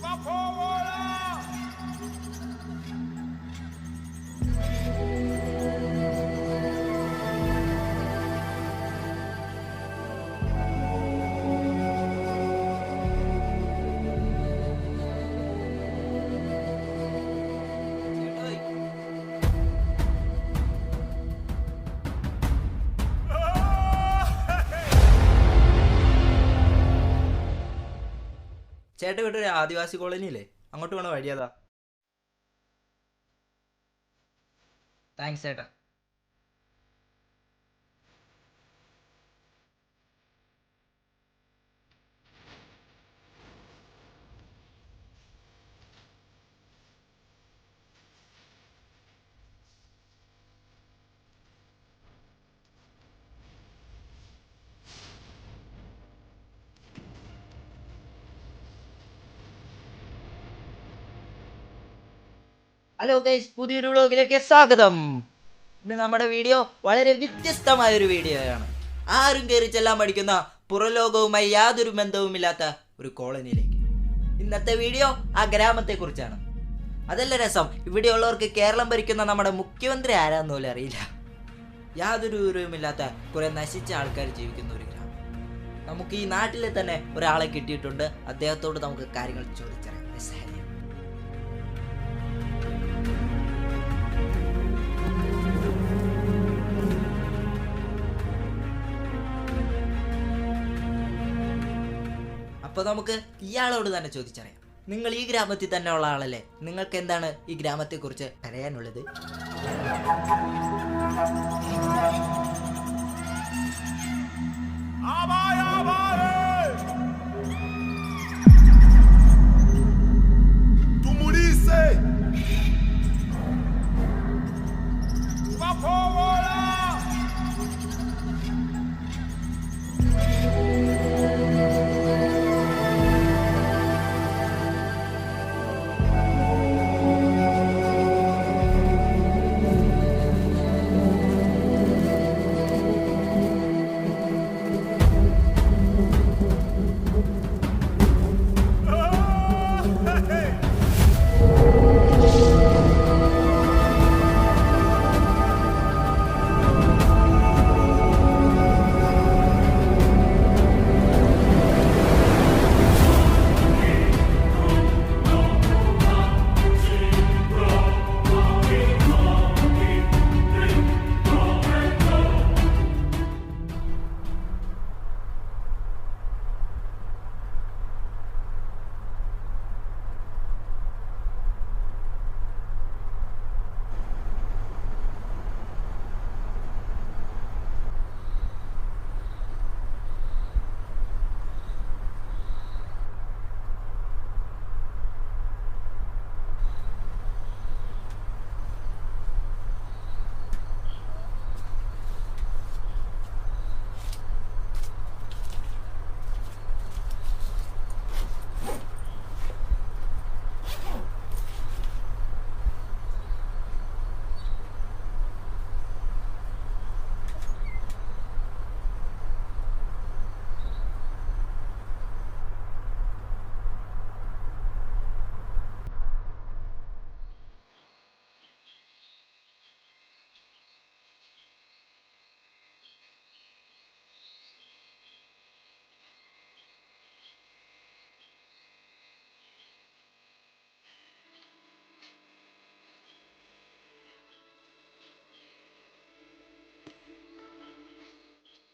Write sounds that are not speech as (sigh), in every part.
Vapor! ചേട്ടൻ ഒരു ആദിവാസി കോളനിയില്ലേ അങ്ങോട്ട് പോണ വഴിയതാ താങ്ക്സ് ചേട്ടാ. ഹലോ ഗൈസ് പുതിയൊരു വ്ളോഗിലേക്ക് സ്വാഗതം. ഇന്ന് നമ്മുടെ വീഡിയോ വളരെ വ്യത്യസ്തമായ ഒരു വീഡിയോയാണ് ആരും കയറി ചെല്ലാൻ പഠിക്കുന്ന പുറലോകവുമായി യാതൊരു ബന്ധവുമില്ലാത്ത ഒരു കോളനിയിലേക്ക്. ഇന്നത്തെ വീഡിയോ ആ ഗ്രാമത്തെ കുറിച്ചാണ് അതല്ല രസം ഇവിടെയുള്ളവർക്ക് കേരളം ഭരിക്കുന്ന നമ്മുടെ മുഖ്യമന്ത്രി ആരാന്ന് പോലും അറിയില്ല. യാതൊരു വിവരവുമില്ലാത്ത കുറെ നശിച്ച ആൾക്കാർ ജീവിക്കുന്ന ഒരു ഗ്രാമം. നമുക്ക് ഈ നാട്ടിലെ തന്നെ ഒരാളെ കിട്ടിയിട്ടുണ്ട്. അദ്ദേഹത്തോട് നമുക്ക് കാര്യങ്ങൾ ചോദിച്ചറിയാം. അപ്പൊ നമുക്ക് ഇയാളോട് തന്നെ ചോദിച്ചറിയാം. നിങ്ങൾ ഈ ഗ്രാമത്തിൽ തന്നെ ഉള്ള ആളല്ലേ? നിങ്ങൾക്ക് എന്താണ് ഈ ഗ്രാമത്തെക്കുറിച്ച് അറിയാനുള്ളത്?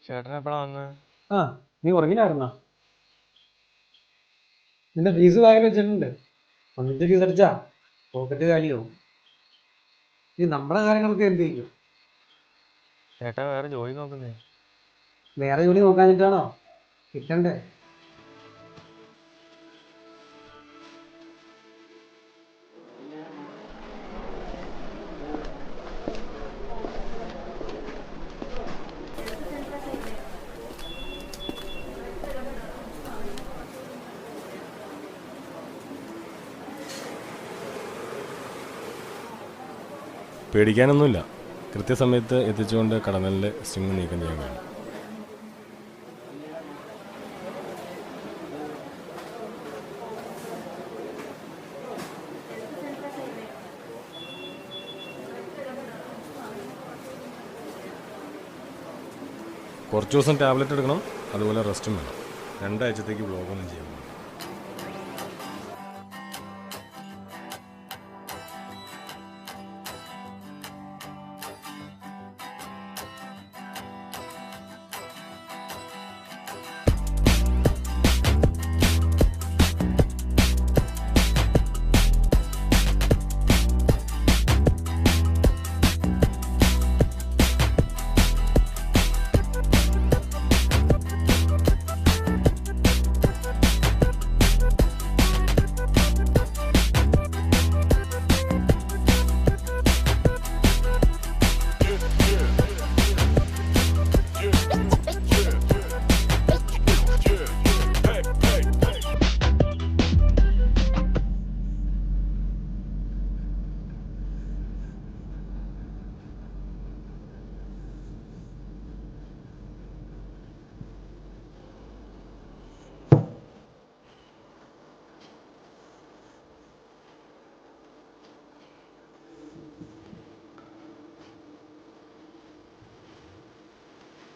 ചേട്ടൻ എപ്പോഴാ വന്ന്? ആ നീ ഉറങ്ങിനായിരുന്നോ? നിന്റെ ഫീസ് ബാഗിൽ വെച്ചിട്ടുണ്ട്. ഒന്നിന്റെ ഫീസ് അടിച്ചാ? പോക്കറ്റ് കാലിയാവും നീ നമ്മുടെ കാര്യങ്ങളൊക്കെ എന്ത് ചെയ്യും? ചേട്ടൻ വേറെ ജോലി നോക്കുന്നേ. വേറെ ജോലി നോക്കാഞ്ഞിട്ടാണോ? കിട്ടണ്ടേ? പേടിക്കാനൊന്നുമില്ല. കൃത്യസമയത്ത് എത്തിച്ചുകൊണ്ട് കടന്നലിന്റെ സ്റ്റിങ് നീക്കം ചെയ്യാൻ കഴിയും. കുറച്ച് ദിവസം ടാബ്ലറ്റ് എടുക്കണം അതുപോലെ റെസ്റ്റും വേണം. രണ്ടാഴ്ചത്തേക്ക് ബ്ലോഗൊന്നും ചെയ്യാൻ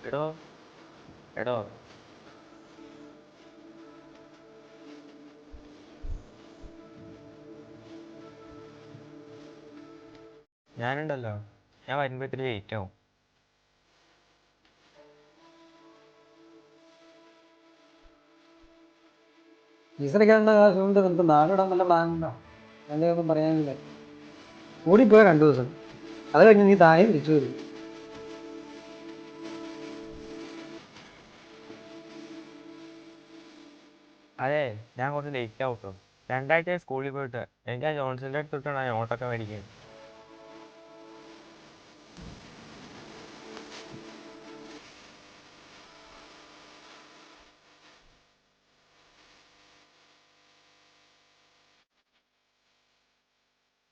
എടോ എടോ. ഞാനുണ്ടല്ലോ. ഞാൻ വരുമ്പോ ഇത്തിരി ലേറ്റ് ആവും. ഫീസടിക്കാനുള്ള കാശ് കൊണ്ട് നമുക്ക് നാടിടാൻ നല്ല പ്ലാനുണ്ടോ ഒന്നും പറയാനില്ല? കൂടിപ്പോയ രണ്ടു ദിവസം. അത് കഴിഞ്ഞ് നീ താഴെ തിരിച്ചു വരും. അതെ ഞാൻ കുറച്ച് ലേറ്റ് ആവും രണ്ടാഴ്ച സ്കൂളിൽ പോയിട്ട്. എനിക്ക് ആ ജോൺസിന്റെ അടുത്തിട്ടാണ് ആ നോട്ടൊക്കെ മേടിക്കുന്നത്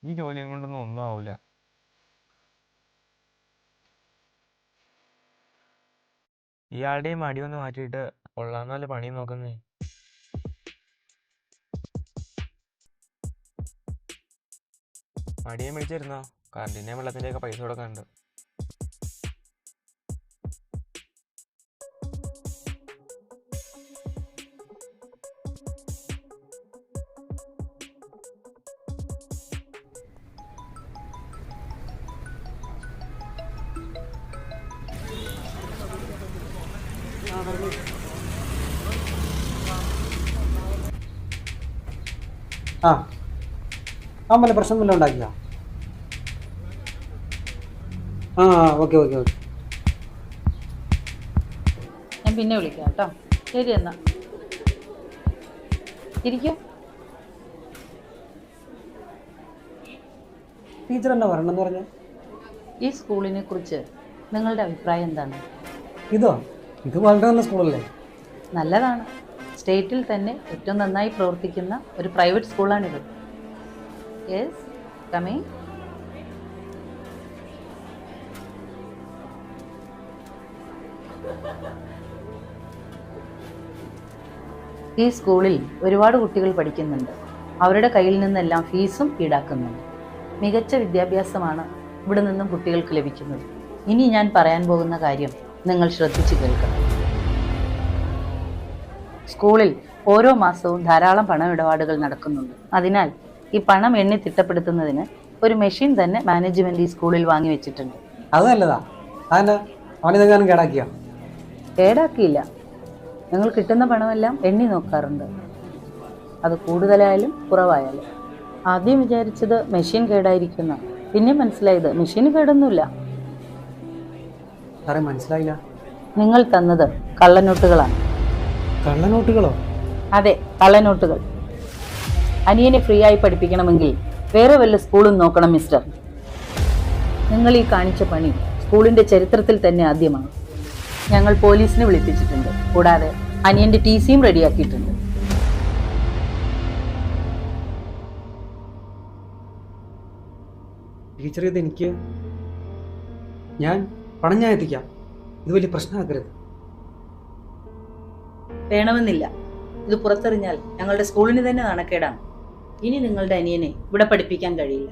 ഈ ജോലിയും കൊണ്ടൊന്നും ഒന്നും ആവില്ല ഇയാളുടെയും ഒന്ന് മാറ്റിയിട്ട് കൊള്ളാന്നല്ല പണി നോക്കുന്നേ? മടിയെ മേടിച്ചിരുന്നോ? കറണ്ടിന്റെ വെള്ളത്തിന്റെയൊക്കെ പൈസ കൊടുക്കാനുണ്ട്. ആ. ആ വല്ല പ്രശ്നം വല്ലതും ഉണ്ടാക്കിയോ ആ ഓക്കെ ഓക്കെ ഓക്കെ. ഞാൻ പിന്നെ വിളിക്കാം കേട്ടോ. ശരി എന്നാ. ഇരിക്കൂ. ടീച്ചർ എന്നാ പറയണമെന്ന് പറഞ്ഞ? ഈ സ്കൂളിനെ കുറിച്ച് നിങ്ങളുടെ അഭിപ്രായം എന്താണ്? ഇതോ? ഇത് വളരെ നല്ല സ്കൂളല്ലേ? നല്ലതാണ്. സ്റ്റേറ്റിൽ തന്നെ ഏറ്റവും നന്നായി പ്രവർത്തിക്കുന്ന ഒരു പ്രൈവറ്റ് സ്കൂളാണിത്. Yes coming. ഈ സ്കൂളിൽ ഒരുപാട് കുട്ടികൾ പഠിക്കുന്നുണ്ട്. അവരുടെ കയ്യിൽ നിന്നെല്ലാം ഫീസും ഈടാക്കുന്നുണ്ട്. മികച്ച വിദ്യാഭ്യാസമാണ് ഇവിടെ നിന്നും കുട്ടികൾക്ക് ലഭിക്കുന്നത്. ഇനി ഞാൻ പറയാൻ പോകുന്ന കാര്യം നിങ്ങൾ ശ്രദ്ധിച്ചു കേൾക്കണം. സ്കൂളിൽ ഓരോ മാസവും ധാരാളം പണമിടപാടുകൾ നടക്കുന്നുണ്ട്. അതിനാൽ ഈ പണം എണ്ണി തിട്ടപ്പെടുത്തുന്നതിന് ഒരു മെഷീൻ തന്നെ മാനേജ്മെന്റ് ഈ സ്കൂളിൽ വാങ്ങി വെച്ചിട്ടുണ്ട്. അത് നല്ലതാ. കേടാക്കിയോ? കേടാക്കിയില്ല. നിങ്ങൾ കിട്ടുന്ന പണമെല്ലാം എണ്ണി നോക്കാറുണ്ട്. അത് കൂടുതലായാലും കുറവായാലും. ആദ്യം വിചാരിച്ചത് മെഷീൻ കേടായിരിക്കുന്ന പിന്നെ മനസ്സിലായത് മെഷീൻ കേടൊന്നുമില്ല. മനസ്സിലായില്ല. നിങ്ങൾ തന്നത് കള്ളനോട്ടുകളാണ്. കള്ളനോട്ടുകളോ? അതെ കള്ളനോട്ടുകൾ. അനിയനെ ഫ്രീ ആയി പഠിപ്പിക്കണമെങ്കിൽ വേറെ വല്ല സ്കൂളും നോക്കണം മിസ്റ്റർ നിങ്ങൾ ഈ കാണിച്ച പണി സ്കൂളിന്റെ ചരിത്രത്തിൽ തന്നെ ആദ്യമാണ്. ഞങ്ങൾ പോലീസിനെ വിളിപ്പിച്ചിട്ടുണ്ട്. കൂടാതെ അനിയന്റെ ടി സിയും റെഡിയാക്കിയിട്ടുണ്ട്. ടീച്ചർ ഇത് എനിക്ക് ഞാൻ പണം ഞാൻ എത്തിക്കാം. ഇത് വലിയ പ്രശ്നമാക്കരുത്. വേണമെന്നില്ല. ഇത് പുറത്തെറിഞ്ഞാൽ ഞങ്ങളുടെ സ്കൂളിന് തന്നെ നാണക്കേടാണ്. ഇനി നിങ്ങളുടെ അനിയനെ ഇവിടെ പഠിപ്പിക്കാൻ കഴിയില്ല.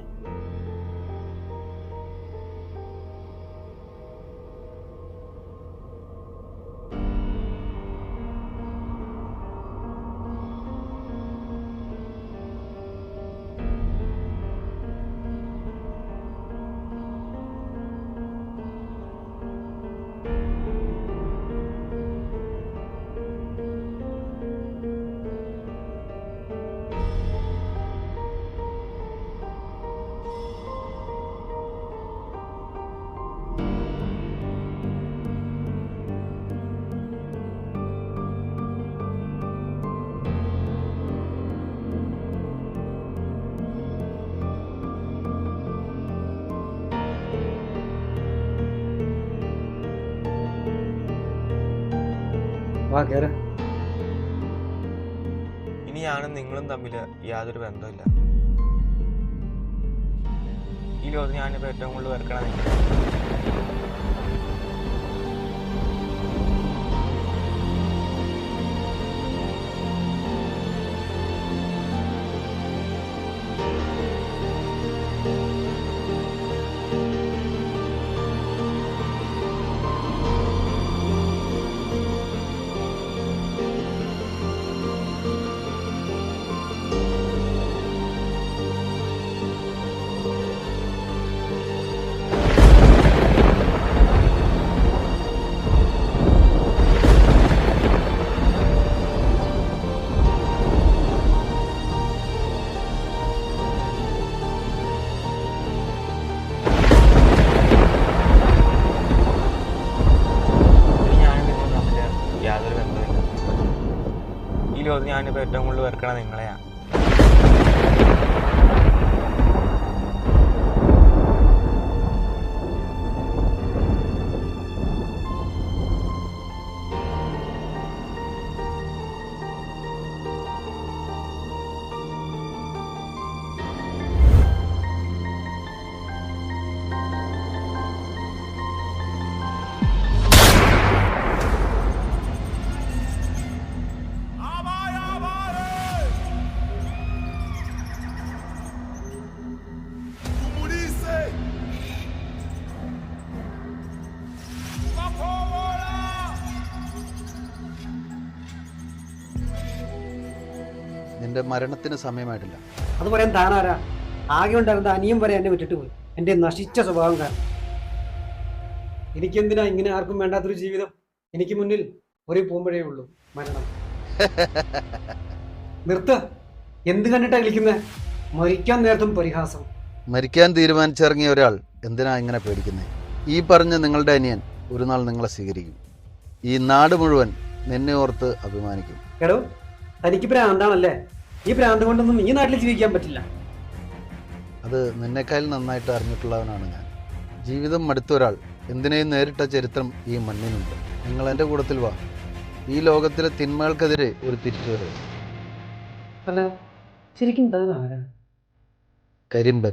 വാ കയറ ഇനി നിങ്ങളും തമ്മിൽ യാതൊരു ബന്ധമില്ല ഈ ലോകത്ത് ഞാനിപ്പോൾ ഏറ്റവും കൂടുതൽ വെറുക്കണ ലോകത്ത് ഞാനിപ്പോൾ ഏറ്റവും കൂടുതൽ വെറുക്കണത് നിങ്ങളെയാണ് നിന്റെ മരണത്തിന് സമയമായിട്ടില്ല. അത് പറയാൻ താനാരാ? ആകെ ഉണ്ടായിരുന്ന അനിയൻ വരെ എന്നെ വിട്ടിട്ട് പോയി. എന്റെ നശിച്ച സ്വഭാവം കാരണം. എനിക്കെന്തിനാ ഇങ്ങനെ ആർക്കും വേണ്ടാത്തൊരു ജീവിതം? എനിക്ക് മുന്നിൽ ഒരു പൂമ്പഴേ ഉള്ളൂ മരണം. (laughs) നിർത്ത. എന്ത് കണ്ടിട്ടാ കളിക്കുന്നത് മരിക്കാൻ നേരത്തും പരിഹാസം. മരിക്കാൻ തീരുമാനിച്ചിറങ്ങിയ ഒരാൾ എന്തിനാ ഇങ്ങനെ പേടിക്കുന്നത് ഈ പറഞ്ഞ നിങ്ങളുടെ അനിയൻ ഒരു നാൾ നിങ്ങളെ സ്വീകരിക്കും. ഈ നാട് മുഴുവൻ നിന്നെ ഓർത്ത് അഭിമാനിക്കും. എടോ തനിക്ക് ഭ്രാന്താണല്ലേ ഈ ഭ്രാന്ത് കൊണ്ടൊന്നും ഈ നാട്ടിൽ ജീവിക്കാൻ പറ്റില്ല. അത് നിന്നെക്കാൾ നന്നായിട്ട് അറിഞ്ഞിട്ടുള്ളവനാണ് ഞാൻ. ജീവിതം മടുത്ത ഒരാൾ എന്തിനേയും നേരിട്ട ചരിത്രം ഈ മണ്ണിനുണ്ട്. നിങ്ങൾ എന്റെ കൂടത്തിൽ വാ. ഈ ലോകത്തിലെ തിന്മകൾക്കെതിരെ ഒരു തിരിച്ചുവരവ് ശരിക്കും കരിമ്പൻ.